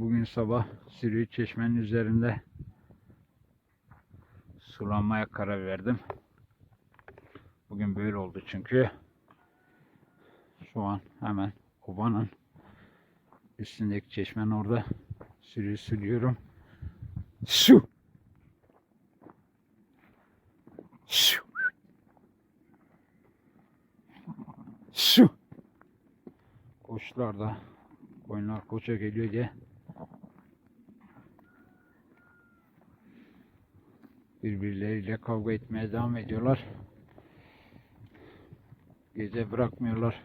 Bugün sabah Sürüyü Çeşme'nin üzerinde sulamaya karar verdim. Bugün böyle oldu çünkü. Şu an hemen ovanın üstündeki çeşmenin orada sürüyü sürüyorum. Su! Su! Su! Koçlar da koyunlar koça geliyor diye birbirleriyle kavga etmeye devam ediyorlar. Gece bırakmıyorlar.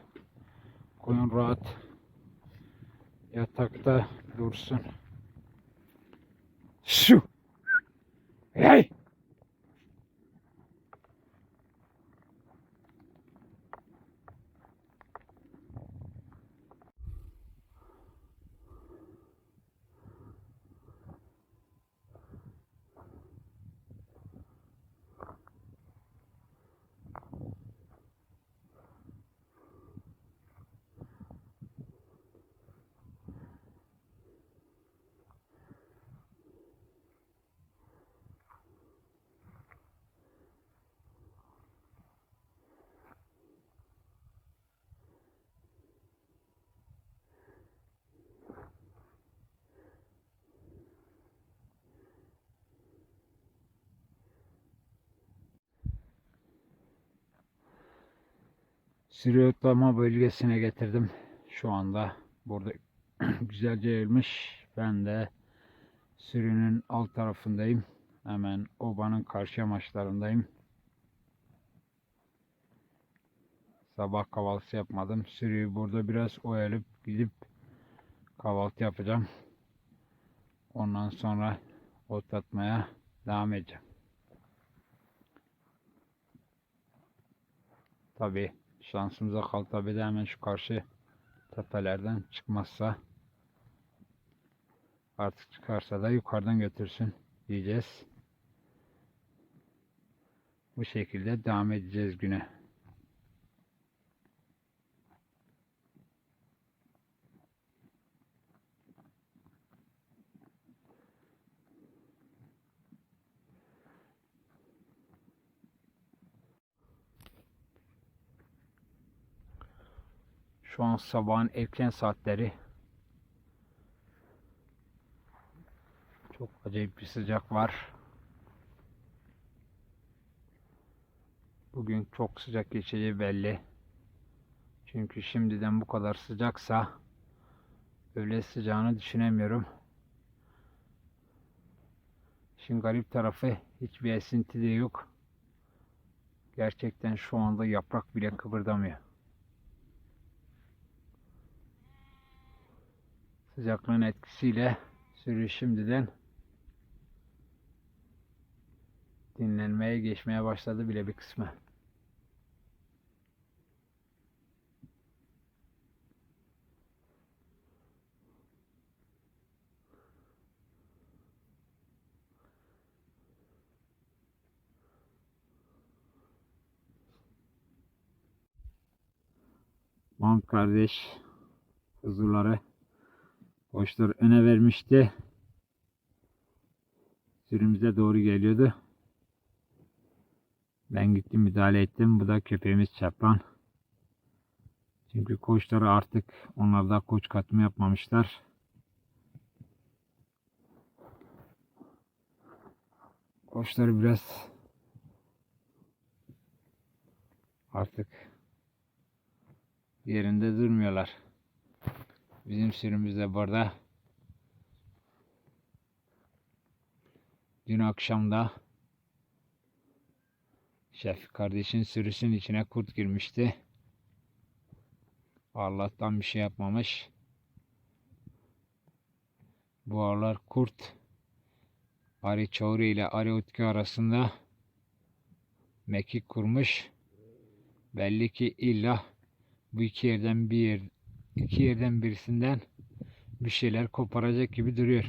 Koyun rahat yatakta dursun. Şu. Hey! Sürü otlama bölgesine getirdim. Şu anda burada güzelce yayılmış. Ben de sürünün alt tarafındayım. Hemen obanın karşı yamaçlarındayım. Sabah kahvaltısı yapmadım. Sürüyü burada biraz oyalıp gidip kahvaltı yapacağım. Ondan sonra otlatmaya devam edeceğim. Tabii şansımıza kal tabii de hemen şu karşı tepelerden çıkmazsa artık çıkarsa da yukarıdan götürsün diyeceğiz. Bu şekilde devam edeceğiz güne. Şu an sabahın erken saatleri. Çok acayip bir sıcak var. Bugün çok sıcak geçeceği belli. Çünkü şimdiden bu kadar sıcaksa öyle sıcağını düşünemiyorum. İşin garip tarafı hiçbir esinti de yok. Gerçekten şu anda yaprak bile kıpırdamıyor. Sıcaklığın etkisiyle sürü şimdiden dinlenmeye geçmeye başladı bile bir kısmı. Mahmut kardeş huzurları Koçlar öne vermişti. Sürümüze doğru geliyordu. Ben gittim müdahale ettim. Bu da köpeğimiz Çapran. Çünkü koçları artık onlar da koç katımı yapmamışlar. Koçları biraz artık yerinde durmuyorlar. Bizim sürümüz de burada. Dün akşamda Şefik kardeşin sürüsün içine kurt girmişti. Allah'tan bir şey yapmamış. Bu aralar kurt Ari Çavri ile Ari Utku arasında mekik kurmuş. Belli ki illa bu iki yerden bir yer iki yerden birisinden bir şeyler koparacak gibi duruyor.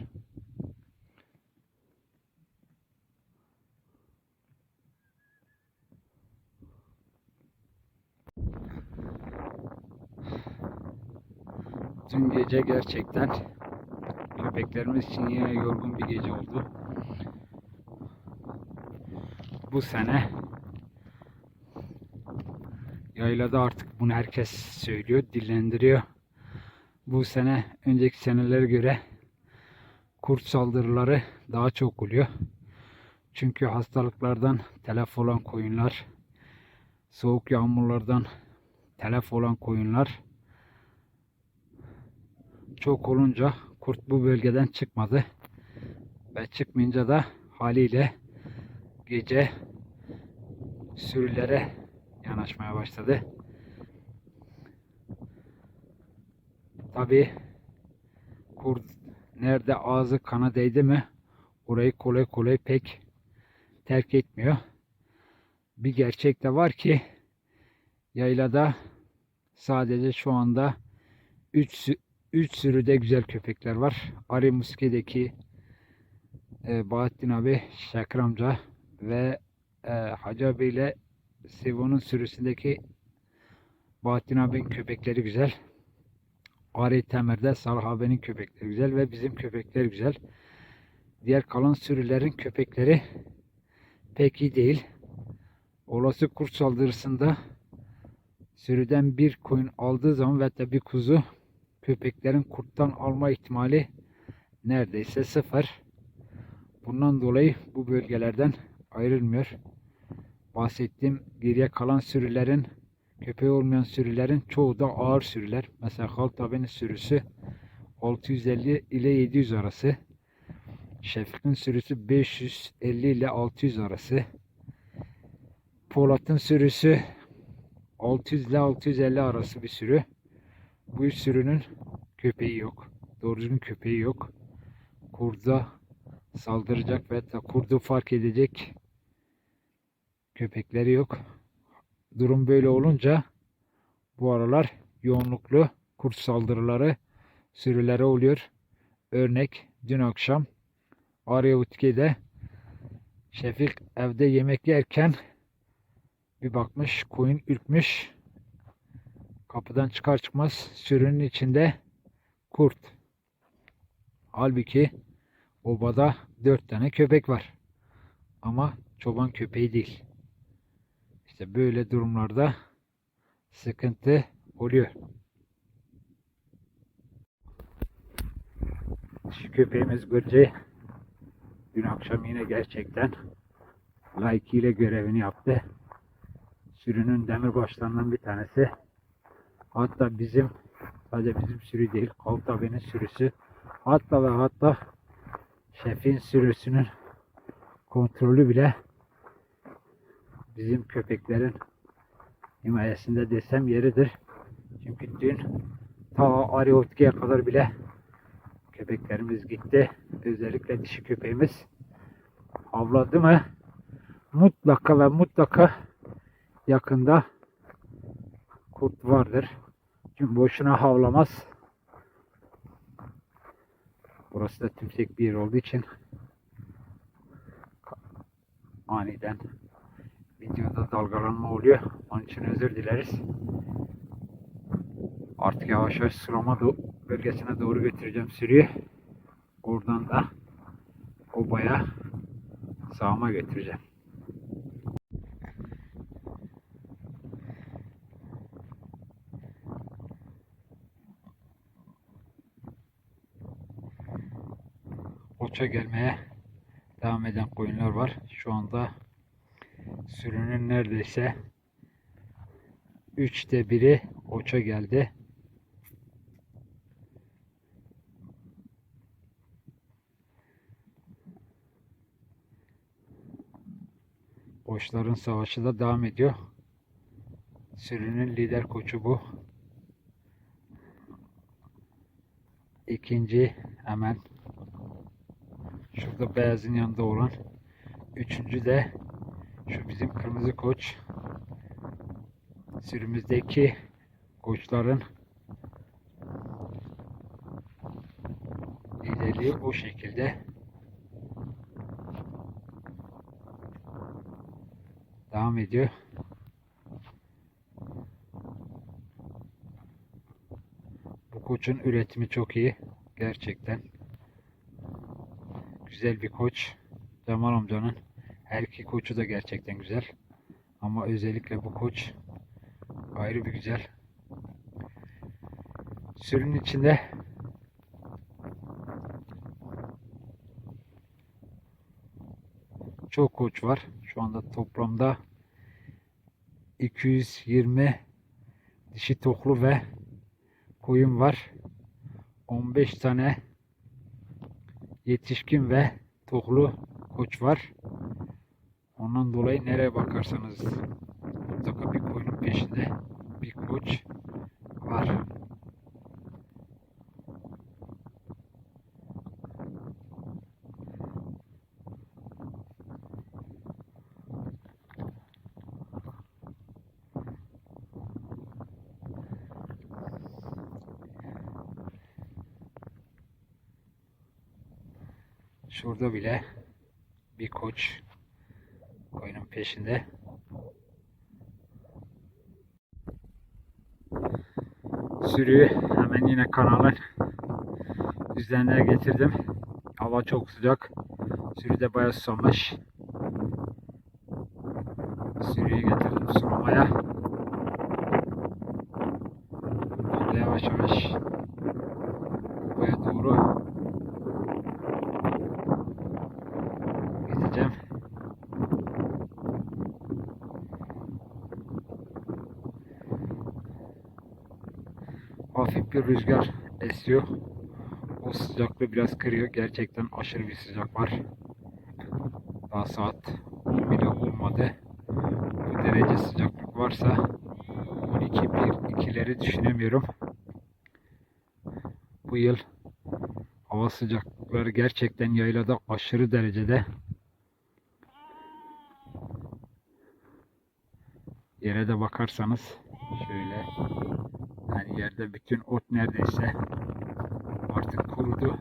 Dün gece gerçekten Köpeklerimiz için yine yorgun bir gece oldu. Bu sene yaylada artık bunu herkes söylüyor, dillendiriyor. Bu sene önceki senelere göre kurt saldırıları daha çok oluyor. Çünkü hastalıklardan telef olan koyunlar, soğuk yağmurlardan telef olan koyunlar çok olunca kurt bu bölgeden çıkmadı. Ve çıkmayınca da haliyle gece sürülere yanaşmaya başladı. Tabi kurt nerede ağzı kana değdi mi orayı kolay kolay pek terk etmiyor. Bir gerçek de var ki yaylada sadece şu anda 3 3 sürüde güzel köpekler var. Ari Muske'deki e, Bahattin abi, Şakir amca ve e, Hacı abi ile Sivo'nun sürüsündeki Bahattin abinin köpekleri güzel. Ari Temir'de Salih abinin köpekleri güzel ve bizim köpekler güzel. Diğer kalan sürülerin köpekleri pek iyi değil. Olası kurt saldırısında sürüden bir koyun aldığı zaman ve de bir kuzu köpeklerin kurttan alma ihtimali neredeyse sıfır. Bundan dolayı bu bölgelerden ayrılmıyor. Bahsettiğim geriye kalan sürülerin köpeği olmayan sürülerin çoğu da ağır sürüler. Mesela Haltabe'nin sürüsü 650 ile 700 arası. Şefik'in sürüsü 550 ile 600 arası. Polat'ın sürüsü 600 ile 650 arası bir sürü. Bu sürünün köpeği yok. Doğru düzgün köpeği yok. Kurda saldıracak ve da kurdu fark edecek köpekleri yok. Durum böyle olunca bu aralar yoğunluklu kurt saldırıları sürülere oluyor. Örnek dün akşam Arayutki'de Şefik evde yemek yerken bir bakmış koyun ürkmüş. Kapıdan çıkar çıkmaz sürünün içinde kurt. Halbuki obada dört tane köpek var. Ama çoban köpeği değil. İşte böyle durumlarda sıkıntı oluyor. Şu köpeğimiz Gırcı dün akşam yine gerçekten layıkıyla görevini yaptı. Sürünün demirbaşlarından bir tanesi. Hatta bizim sadece bizim sürü değil, Kaltabe'nin sürüsü. Hatta ve hatta şefin sürüsünün kontrolü bile bizim köpeklerin himayesinde desem yeridir. Çünkü dün ta Ariotki'ye kadar bile köpeklerimiz gitti. Özellikle dişi köpeğimiz avladı mı mutlaka ve mutlaka yakında kurt vardır. Çünkü boşuna havlamaz. Burası da tümsek bir yer olduğu için aniden videoda dalgalanma oluyor. Onun için özür dileriz. Artık yavaş yavaş Sıroma do- bölgesine doğru götüreceğim sürüyü. Oradan da obaya sağıma götüreceğim. Oça gelmeye devam eden koyunlar var. Şu anda sürünün neredeyse üçte biri oça geldi. Boşların savaşı da devam ediyor. Sürünün lider koçu bu. İkinci hemen şurada beyazın yanında olan. Üçüncü de şu bizim kırmızı koç. Sürümüzdeki koçların liderliği o şekilde. Devam ediyor. Bu koçun üretimi çok iyi. Gerçekten. güzel bir koç. Cemal amcanın. Her iki koçu da gerçekten güzel. Ama özellikle bu koç ayrı bir güzel. Sürünün içinde çok koç var. Şu anda toplamda 220 dişi toklu ve koyun var. 15 tane yetişkin ve toklu koç var. Ondan dolayı nereye bakarsanız mutlaka bir koyunun peşinde bir koç var. Şurada bile bir koç peşinde. Sürüyü hemen yine kanalın üzerine getirdim. Hava çok sıcak. Sürü de bayağı susamış. Sürüyü getirdim sulamaya. Ben de yavaş yavaş buraya doğru gideceğim. Hafif bir rüzgar esiyor. O sıcaklığı biraz kırıyor. Gerçekten aşırı bir sıcak var. Daha saat 10 bile olmadı. Bu derece sıcaklık varsa 12 1 2'leri düşünemiyorum. Bu yıl hava sıcaklıkları gerçekten yaylada aşırı derecede. Yere de bakarsanız şöyle yani yerde bütün ot neredeyse artık kurudu.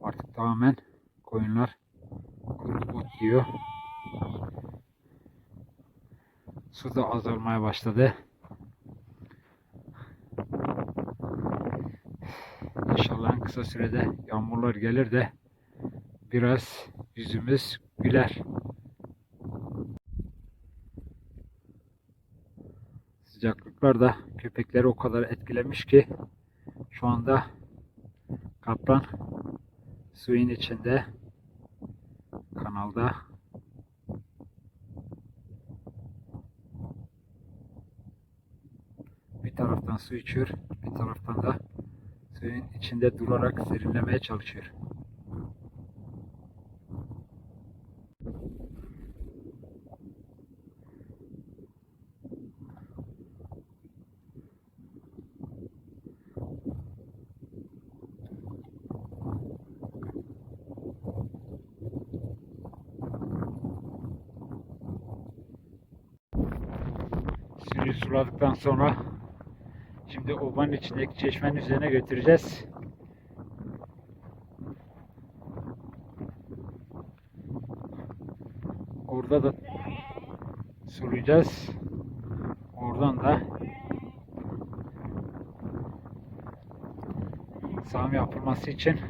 Artık tamamen koyunlar kuru ot yiyor. Su da azalmaya başladı. İnşallah kısa sürede yağmurlar gelir de biraz yüzümüz güler. Sıcaklıklar da köpekleri o kadar etkilemiş ki şu anda kaplan suyun içinde kanalda bir taraftan su içiyor bir taraftan da suyun içinde durarak serinlemeye çalışıyor. Suyu suladıktan sonra şimdi ovanın içindeki çeşmenin üzerine götüreceğiz. Orada da sulayacağız. Oradan da sağım yapılması için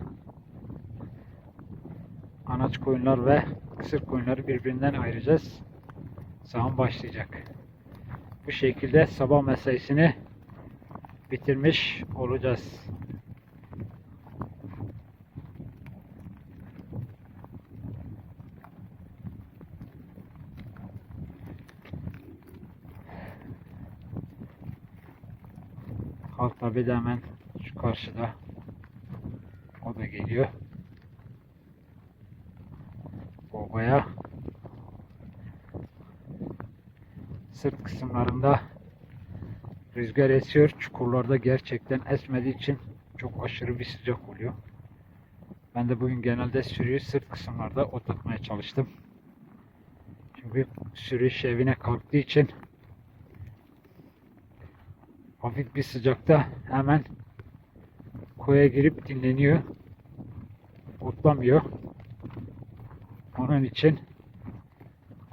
anaç koyunlar ve kısır koyunları birbirinden ayıracağız. Sağım başlayacak. Bu şekilde sabah mesaisini bitirmiş olacağız. Halk tabi de hemen şu karşıda. O da geliyor. Obaya sırt kısımlarında rüzgar esiyor. Çukurlarda gerçekten esmediği için çok aşırı bir sıcak oluyor. Ben de bugün genelde sürüyü sırt kısımlarda oturtmaya çalıştım. Çünkü sürü şevine kalktığı için hafif bir sıcakta hemen koya girip dinleniyor. Otlamıyor. Onun için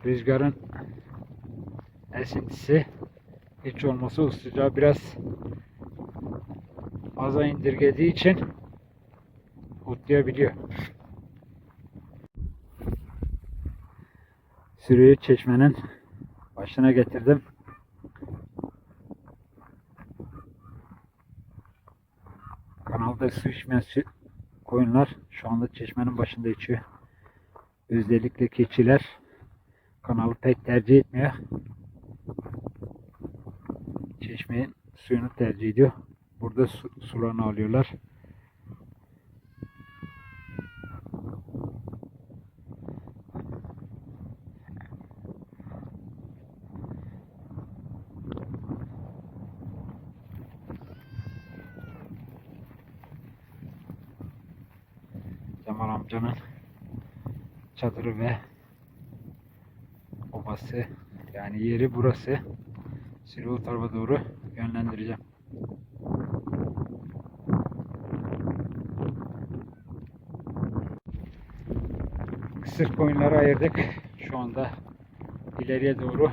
rüzgarın esintisi hiç olmasa o sıcağı biraz aza indirgediği için otlayabiliyor. Sürüyü çeşmenin başına getirdim. Kanalda su içmeyen koyunlar şu anda çeşmenin başında içiyor. Özellikle keçiler kanalı pek tercih etmiyor. Çeşmenin suyunu tercih ediyor. Burada su, sularını alıyorlar. Cemal amcanın çadırı ve obası yani yeri burası. O tarafa doğru yönlendireceğim. Kısır koyunları ayırdık. Şu anda ileriye doğru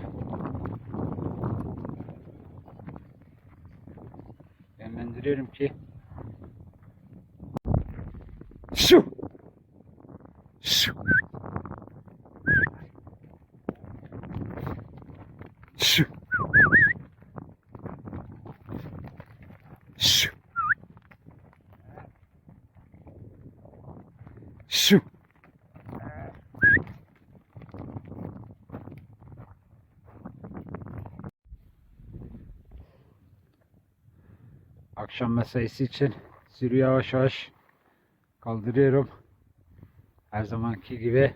yönlendiriyorum ki şu şu şu şu şu Akşam mesaisi için sürü yavaş yavaş kaldırıyorum. Her zamanki gibi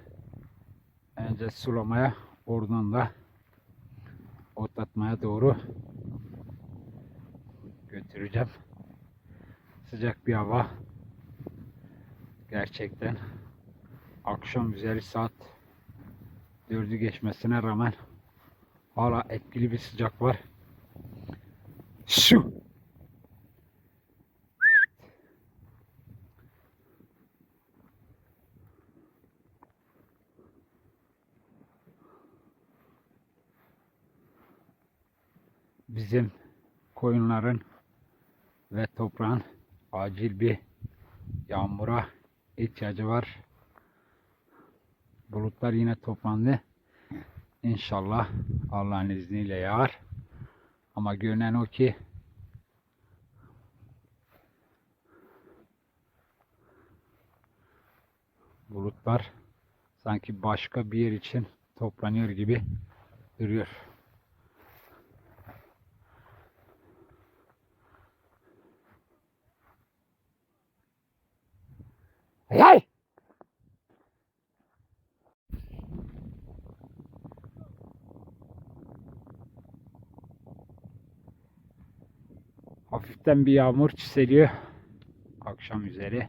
önce sulamaya oradan da otlatmaya doğru götüreceğim. Sıcak bir hava. Gerçekten akşam üzeri saat 4'ü geçmesine rağmen hala etkili bir sıcak var. Şu bizim koyunların ve toprağın acil bir yağmura ihtiyacı var. Bulutlar yine toplandı. İnşallah Allah'ın izniyle yağar. Ama görünen o ki bulutlar sanki başka bir yer için toplanıyor gibi duruyor. Hey! Hafiften bir yağmur çiseliyor akşam üzeri.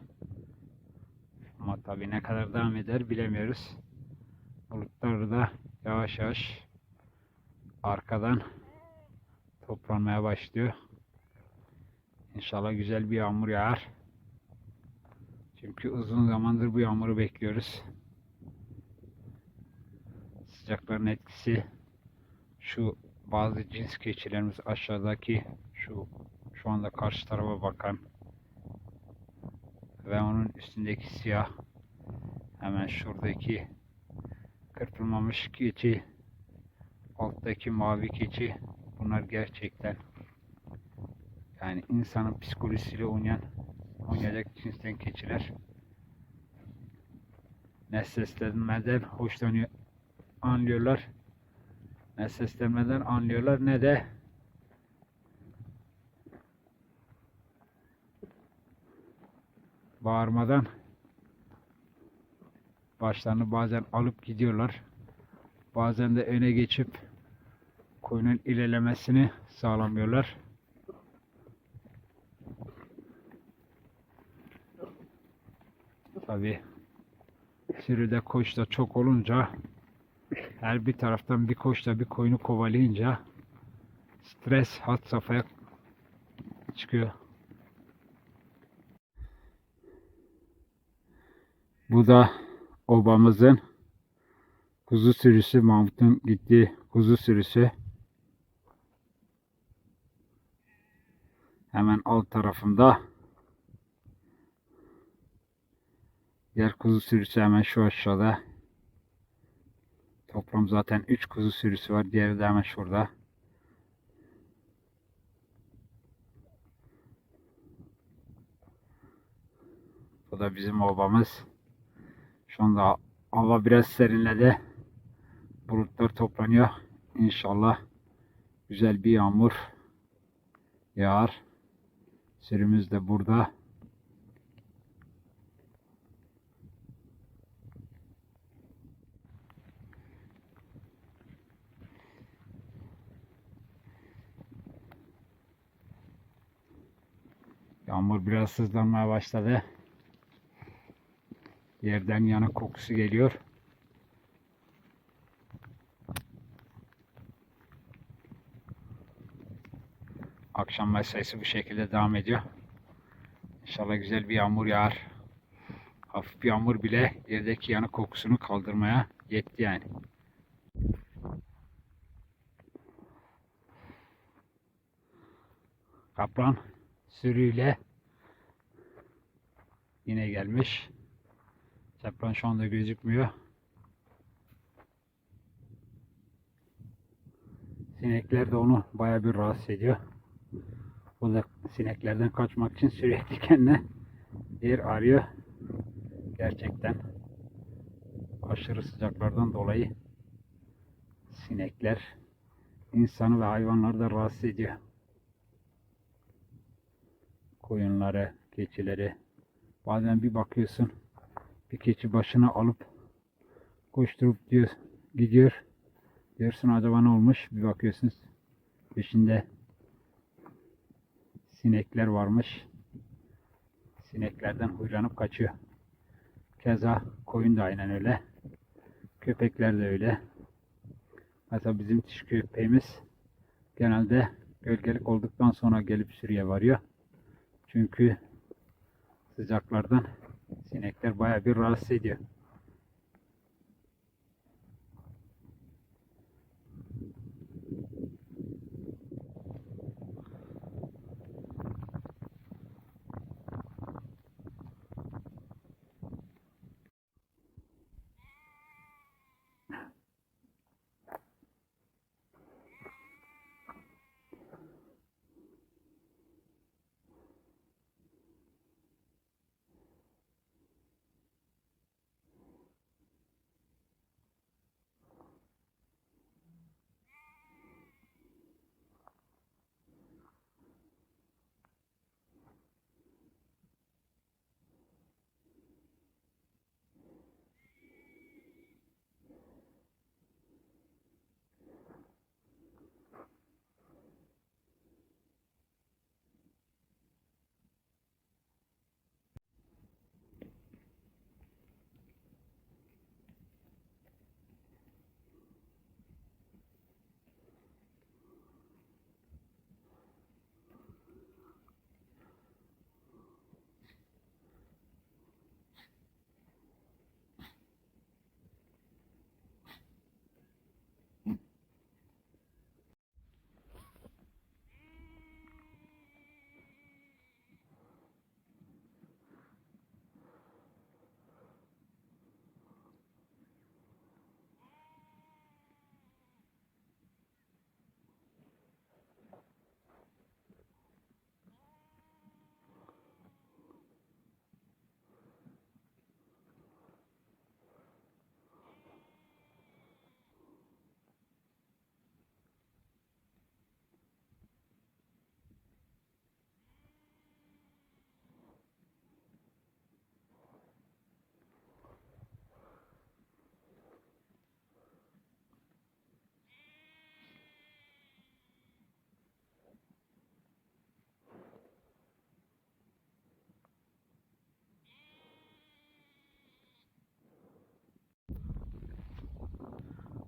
Ama tabii ne kadar devam eder bilemiyoruz. Bulutlar da yavaş yavaş arkadan toplanmaya başlıyor. İnşallah güzel bir yağmur yağar. Çünkü uzun zamandır bu yağmuru bekliyoruz. Sıcakların etkisi şu bazı cins keçilerimiz aşağıdaki şu şu anda karşı tarafa bakan ve onun üstündeki siyah hemen şuradaki kırpılmamış keçi alttaki mavi keçi bunlar gerçekten yani insanın psikolojisiyle oynayan oynayacak cinsten keçiler ne seslenmeden hoşlanıyor anlıyorlar ne seslenmeden anlıyorlar ne de bağırmadan başlarını bazen alıp gidiyorlar. Bazen de öne geçip koyunun ilerlemesini sağlamıyorlar. Tabi sürüde koç da çok olunca her bir taraftan bir koçla bir koyunu kovalayınca stres hat safhaya çıkıyor. Bu da obamızın kuzu sürüsü Mahmut'un gittiği kuzu sürüsü. Hemen alt tarafında Diğer kuzu sürüsü hemen şu aşağıda. Toplam zaten 3 kuzu sürüsü var. Diğeri de hemen şurada. Bu da bizim obamız. Şu anda hava biraz serinledi. Bulutlar toplanıyor. İnşallah güzel bir yağmur yağar. Sürümüz de burada. Yağmur biraz hızlanmaya başladı. Yerden yanık kokusu geliyor. Akşam mesaisi bu şekilde devam ediyor. İnşallah güzel bir yağmur yağar. Hafif bir yağmur bile yerdeki yanık kokusunu kaldırmaya yetti yani. Kaplan sürüyle yine gelmiş. Kaplan şu anda gözükmüyor. Sinekler de onu bayağı bir rahatsız ediyor. O da sineklerden kaçmak için sürekli kendine yer arıyor. Gerçekten aşırı sıcaklardan dolayı sinekler insanı ve hayvanları da rahatsız ediyor. Koyunları, keçileri bazen bir bakıyorsun bir keçi başına alıp koşturup diyor, gidiyor. Diyorsun acaba ne olmuş? Bir bakıyorsunuz peşinde sinekler varmış. Sineklerden huylanıp kaçıyor. Keza koyun da aynen öyle. Köpekler de öyle. Mesela bizim tiş köpeğimiz genelde gölgelik olduktan sonra gelip sürüye varıyor. Çünkü sıcaklardan sinekler bayağı bir rahatsız ediyor.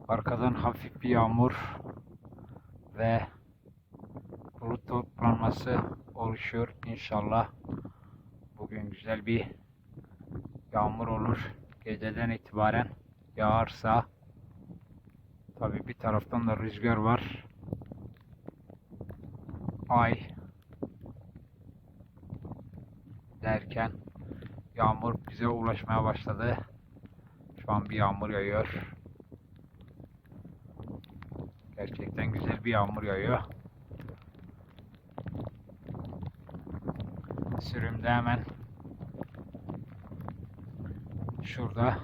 Arkadan hafif bir yağmur ve bulut toplanması oluşuyor. İnşallah bugün güzel bir yağmur olur. Geceden itibaren yağarsa tabi bir taraftan da rüzgar var. Ay derken Yağmur bize ulaşmaya başladı. Şu an bir yağmur yağıyor. Gerçekten güzel bir yağmur yağıyor. Sürümde hemen şurada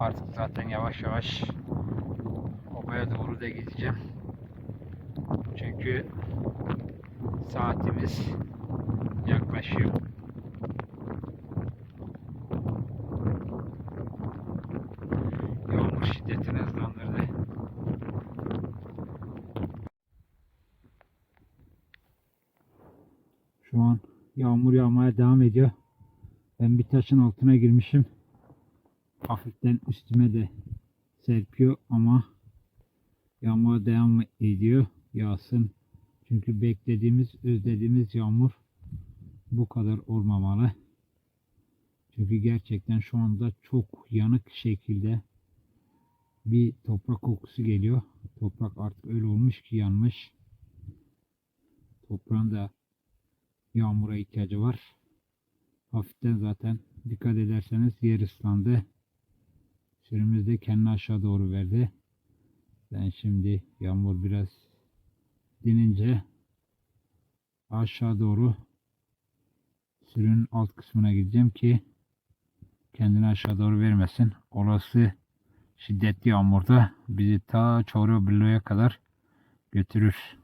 artık zaten yavaş yavaş obaya doğru da gideceğim. Çünkü saatimiz yaklaşıyor. Yağmur şiddetini hızlandırdı. Şu an yağmur yağmaya devam ediyor. Ben bir taşın altına girmişim. Hafiften üstüme de serpiyor ama yağmura devam ediyor. Yağsın. Çünkü beklediğimiz, özlediğimiz yağmur bu kadar olmamalı. Çünkü gerçekten şu anda çok yanık şekilde bir toprak kokusu geliyor. Toprak artık öyle olmuş ki yanmış. Toprağın da yağmura ihtiyacı var. Hafiften zaten dikkat ederseniz yer ıslandı. Sürümüz de kendini aşağı doğru verdi. Ben şimdi yağmur biraz dinince aşağı doğru sürünün alt kısmına gideceğim ki kendini aşağı doğru vermesin. Olası şiddetli yağmurda bizi ta Çorlu kadar götürür.